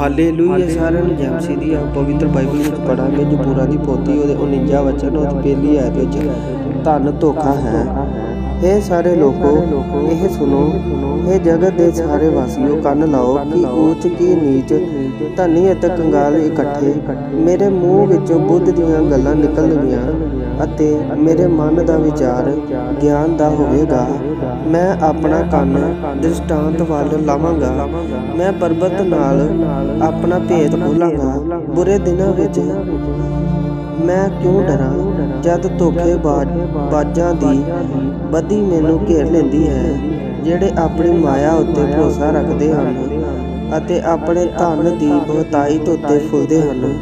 Hallelujah. ਸਾਰਿਆਂ ਨੂੰ ਜੈ ਦੀ ਆ। ਪਵਿੱਤਰ ਬਾਈਬਲ ਵਿੱਚ ਪੜਾਂਗੇ ਜਬੂਰਾ ਦੀ ਪੋਥੀ ਉਹਦੇ 49 ਵਚਨ ਉਹਦੀ ਪਹਿਲੀ ਆਇਤ ਵਿੱਚ, ਧਨ ਧੋਖਾ ਹੈ। ਇਹ ਸਾਰੇ ਲੋਕੋ, ਇਹ ਸੁਣੋ ਇਹ ਜਗਤ ਦੇ ਸਾਰੇ ਵਾਸੀਓ, ਕੰਨ ਲਾਓ ਕਿ ਊਚ ਕੀ ਨੀਚ, ਧਨੀ ਅਤੇ ਕੰਗਾਲ ਇਕੱਠੇ। ਮੇਰੇ ਮੂੰਹ ਵਿੱਚੋਂ ਬੁੱਧ ਦੀਆਂ ਗੱਲਾਂ ਨਿਕਲਣਗੀਆਂ ਅਤੇ ਮੇਰੇ ਮਨ ਦਾ ਵਿਚਾਰ ਗਿਆਨ ਦਾ ਹੋਵੇਗਾ। ਮੈਂ ਆਪਣਾ ਕੰਨ ਦ੍ਰਿਸ਼ਟਾਂਤ ਵੱਲ ਲਾਵਾਂਗਾ। ਮੈਂ ਪਰਬਤ ਨਾਲ ਆਪਣਾ ਭੇਦ ਖੋਲਾਂਗਾ। ਬੁਰੇ ਦਿਨਾਂ ਵਿੱਚ ਮੈਂ ਕਿਉਂ ਡਰਾਂ? ਜਦ ਧੋਖੇ ਬਾਜਾਂ ਦੀ ਬਦੀ ਮੈਨੂੰ ਘੇਰ ਲੈਂਦੀ ਹੈ, ਜਿਹੜੇ ਆਪਣੀ ਮਾਇਆ ਉੱਤੇ ਭਰੋਸਾ ਰੱਖਦੇ ਹਨ ਅਤੇ ਆਪਣੇ ਧਨ ਦੀ ਬਹੁਤਾਈ ਉੱਤੇ ਫੁੱਲਦੇ ਹਨ।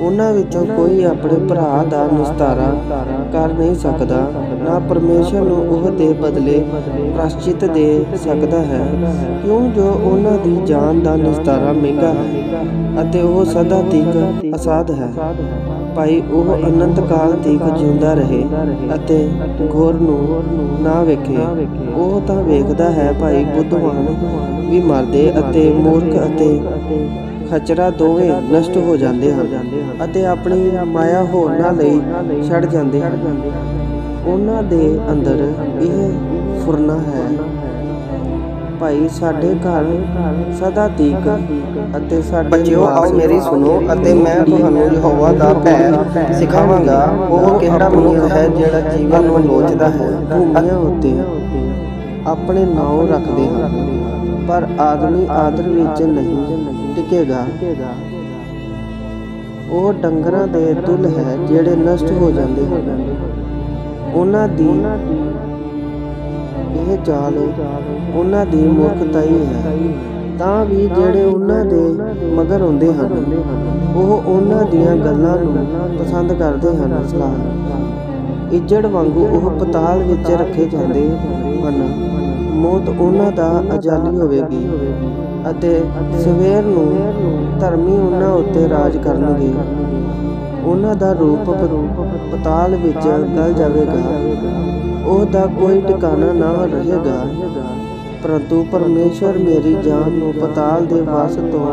ਉਹਨਾਂ ਵਿੱਚੋਂ ਕੋਈ ਆਪਣੇ ਭਰਾ ਦਾ ਨਿਸਤਾਰਾ ਕਰ ਨਹੀਂ ਸਕਦਾ, ਨਾ ਪਰਮੇਸ਼ਰ ਨੂੰ ਉਹ ਦੇ ਬਦਲੇ ਪ੍ਰਾਸ਼ਚਿਤ ਦੇ ਸਕਦਾ ਹੈ। ਕਿਉਂ ਜੋ ਉਹਨਾਂ ਦੀ ਜਾਨ ਦਾ ਨਿਸਤਾਰਾ ਮਹਿੰਗਾ ਹੈ ਅਤੇ ਉਹ ਸਦਾ ਤੀਕ ਅਸਾਧ ਹੈ। ਭਾਈ, ਉਹ ਅਨੰਤ ਕਾਲ ਤੀਕ ਜਿਉਂਦਾ ਰਹੇ ਅਤੇ ਘੋਰ ਨੂੰ ਨਾ ਵੇਖੇ। ਉਹ ਤਾਂ ਵੇਖਦਾ ਹੈ ਭਾਈ, ਬੁੱਧਵਾਨ ਵੀ ਮਰਦੇ ਅਤੇ ਮੂਰਖ ਅਤੇ ਖਚਰਾ ਦੋਵੇਂ ਨਸ਼ਟ ਹੋ ਜਾਂਦੇ ਹਨ ਅਤੇ ਆਪਣੀ ਮਾਇਆ ਹੋਰਨਾਂ ਲਈ ਛੱਡ ਜਾਂਦੇ ਹਨ। ਉਹਨਾਂ ਦੇ ਅੰਦਰ ਇਹ ਫੁਰਨਾ ਹੈ ਭਾਈ ਸਾਡੇ ਘਰ ਸਦਾ ਤੀਕ ਅਤੇ ਸਾਡੇ ਬੱਚਿਓ ਆਓ ਮੇਰੀ ਸੁਣੋ ਅਤੇ ਮੈਂ ਤੁਹਾਨੂੰ ਯਹੋਵਾ ਦਾ ਭੈ ਸਿਖਾਵਾਂਗਾ। ਉਹ ਕਿਹੜਾ ਮਨੁੱਖ ਹੈ ਜਿਹੜਾ ਜੀਵਨ ਨੂੰ ਲੋਚਦਾ ਹੈ? ਭੂਮੀਆਂ ਉੱਤੇ ਆਪਣੇ ਨਾਉ ਰੱਖਦੇ ਹਨ। ਪਰ ਆਦਮੀ ਆਦਰ ਵਿੱਚ ਨਹੀਂ ਟਿਕੇਗਾ। ਉਹ ਡੰਗਰਾਂ ਦੇ ਤੁਲ ਹੈ ਜਿਹੜੇ ਨਸ਼ਟ ਹੋ ਜਾਂਦੇ ਹਨ। ਉਹਨਾਂ ਦੀ ਇਹ ਚਾਲ ਉਹਨਾਂ ਦੀ ਮੂਰਖਤਾਈ ਹੈ। ਤਾਂ ਵੀ ਜਿਹੜੇ ਉਹਨਾਂ ਦੇ ਮਗਰ ਹੁੰਦੇ ਹਨ, ਉਹ ਉਹਨਾਂ ਦੀਆਂ ਗੱਲਾਂ ਨੂੰ ਪਸੰਦ ਕਰਦੇ ਹਨ, ਸਲਾਹ। ਇੱਜੜ ਵਾਂਗੂ ਉਹ ਪਤਾਲ ਵਿੱਚ ਰੱਖੇ ਜਾਂਦੇ ਹਨ। ਮੌਤ ਉਹਨਾਂ ਦਾ ਅਜਾਲੀ ਹੋਵੇਗੀ ਅਤੇ ਸਵੇਰ ਨੂੰ ਧਰਮੀ ਉਹਨਾਂ ਉੱਤੇ ਰਾਜ ਕਰਨਗੇ। ਉਹਨਾਂ ਦਾ ਰੂਪ ਪਤਾਲ ਵਿੱਚ ਗਲ ਜਾਵੇਗਾ। ਉਹ ਕੋਈ ਟਿਕਾਣਾ ਨਾ ਰਹੇਗਾ। ਪਰੰਤੂ ਪਰਮੇਸ਼ਰ ਮੇਰੀ ਜਾਨ ਨੂੰ ਪਤਾਲ ਦੇ ਵਾਸ ਤੋਂ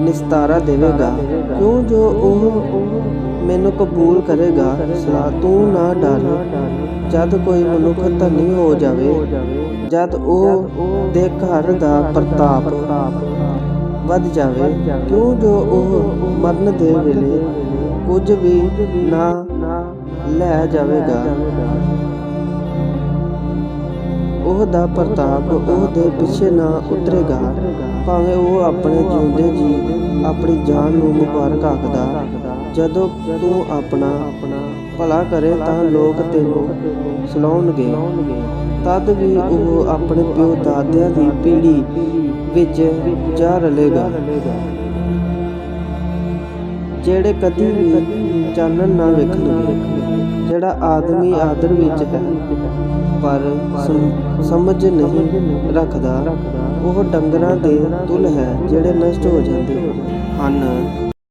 ਨਿਸਤਾਰਾ ਦੇਵੇਗਾ। ਕਿਉਂ ਜੋ ਉਹ ਮੈਨੂੰ ਕਬੂਲ ਕਰੇਗਾ, ਸਲਾਹ ਤੂੰ ਨਾ ਡਰ। ਜਦ ਕੋਈ ਮਨੁੱਖ ਧਨੀ ਹੋ ਜਾਵੇ, ਜਦ ਉਹ ਦੇ ਘਰ ਦਾ ਪ੍ਰਤਾਪ ਵੱਧ ਜਾਵੇ, ਕਿਉਂ ਜੋ ਉਹ ਮਰਨ ਦੇ ਵੇਲੇ ਕੁਝ ਵੀ ਨਾ ਲੈ ਜਾਵੇਗਾ। ਉਹ ਪ੍ਰਤਾਪ ਉਹ ਪਿੱਛੇ ਨਾ ਉਤਰੇਗਾ। ਭਾਵੇਂ ਉਹ ਆਪਣੇ ਜਿਉਂਦੇ ਜੀ, ਆਪਣੀ ਜਾਨ ਨੂੰ ਮੁਬਾਰਕ ਆਖਦਾ, ਜਦੋਂ ਤੂੰ ਆਪਣਾ ਭਲਾ ਕਰੇ ਤਾਂ ਲੋਕ ਤੈਨੂੰ ਸਲਾਉਣਗੇ ਤਦ ਵੀ ਉਹ ਆਪਣੇ ਪਿਓ ਦਾਦਿਆਂ ਦੀ ਪੀੜ੍ਹੀ ਵਿੱਚ ਜਾ ਰਲੇਗਾ। ਜਿਹੜੇ ਕਦੀ ਵੀ ਚਾਨਣ ਨਾ ਵੇਖਣਗੇ। ਜਿਹੜਾ ਆਦਮੀ ਆਦਰ ਵਿੱਚ ਹੈ, ਪਰ ਸਮਝ ਨਹੀਂ ਰੱਖਦਾ, ਉਹ ਡੰਗਰਾਂ ਦੇ ਤੁਲ ਹੈ ਜਿਹੜੇ ਨਸ਼ਟ ਹੋ ਜਾਂਦੇ ਹਨ।